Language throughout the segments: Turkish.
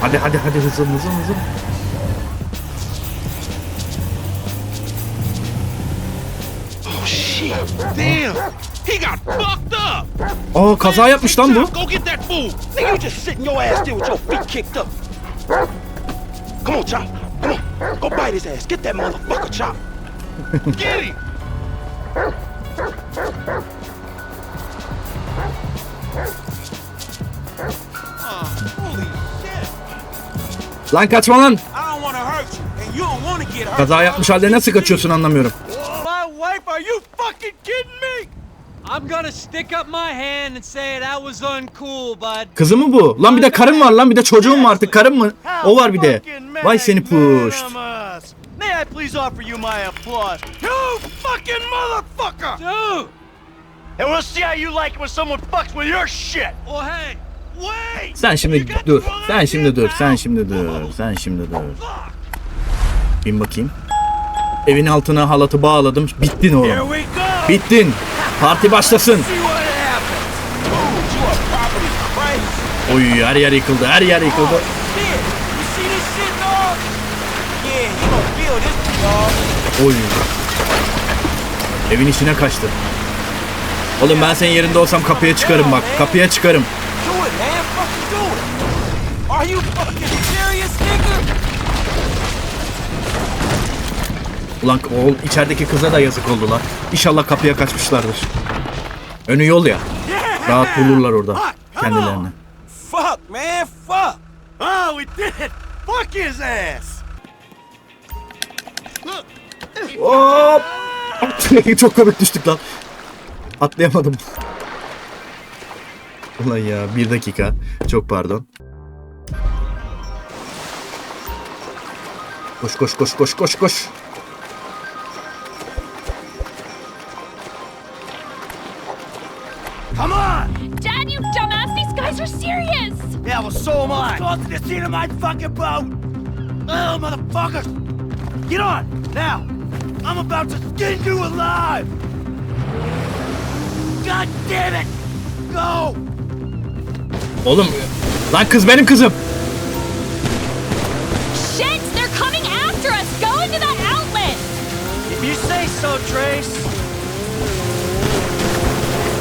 Hadi hadi hadi hızlı hızlı hızlı. Oh shit! Damn! He got fucked up! Aa kaza yapmış lan bu. Go get that fool! Nigga, you just sitting your ass there with your feet kicked up. Come on, Chop. Come on. Go bite his ass. Get that motherfucker, Chop. Get him! To get hurt. Kaza yapmış halde nasıl kaçıyorsun anlamıyorum. My wife, are you fucking kidding me? I'm gonna stick up my hand and say that was uncool, bud. Kızı mı bu? Lan bir de karın var lan bir de çocuğun var artık karın mı? O var bir de. Vay seni puş. May I please offer you my applause? You fucking motherfucker! Dude! And we'll see how you like it when someone fucks with your shit. Well, hey! Sen şimdi dur. Sen şimdi dur. Sen şimdi dur. Sen şimdi dur. Bin bakayım. Evin altına halatı bağladım. Bittin oğlum. Bittin. Parti başlasın. Oy her yer yıkıldı. Her yer yıkıldı. Dog. Oy. Evin içine kaçtı. Oğlum ben senin yerinde olsam kapıya çıkarım bak. Kapıya çıkarım. Are you fucking serious, nigga? Ulan oğul içerideki kıza da yazık oldu lan. İnşallah kapıya kaçmışlardır. Önü yol ya. Rahat bulurlar orada kendilerini. Fuck, man, fuck. Oh, we did it. Fuck his ass. Hop! Çok komik düştük lan. Atlayamadım. Ulan ya bir dakika. Çok pardon. Koş koş koş koş koş koş. Come on. Dad, you dumbass! These guys are serious! Yeah, well, so am I. Go to the scene of my fucking boat. Oh, motherfuckers. Get on, now. I'm about to skin you alive. God damn it. Go. Oğlum lan kız benim kızım. Shit! They're coming after us! Go into that outlet! If you say so, Trace.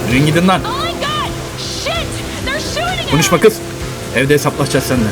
Yürüyün gidin lan. Oh my god! Shit! They're shooting at Konuşma us! kız. Evde hesaplaşacağız seninle.